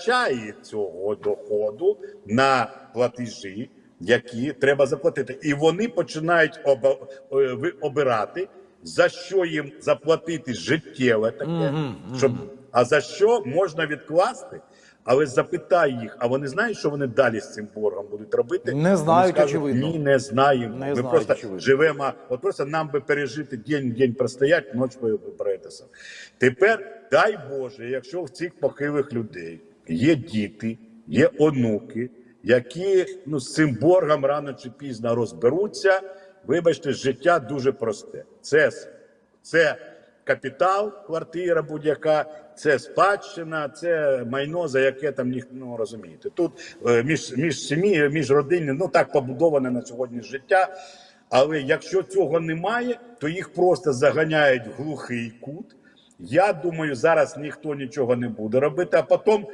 вистачає цього доходу на платежі, які треба заплатити, і вони починають е, обирати за що їм заплатити життєве таке, щоб а за що можна відкласти. Але запитай їх, а вони знають, що вони далі з цим боргом будуть робити? Не знають, скажуть, очевидно. Ні, не знаємо. Не Ми знають, просто очевидно. живемо. От просто нам би пережити день день простоять, ніч би про це саме. Тепер дай Боже, якщо в цих похилих людей є діти, є онуки, які ну з цим боргом рано чи пізно розберуться. Вибачте, життя дуже просте. Це, це капітал, квартира будь-яка, це спадщина, це майно, за яке там ніхто ну, розумієте. Тут е, між, між сім'ї, між родини, ну так побудоване на сьогодні життя. Але якщо цього немає, то їх просто заганяють в глухий кут. Я думаю, зараз ніхто нічого не буде робити, а потім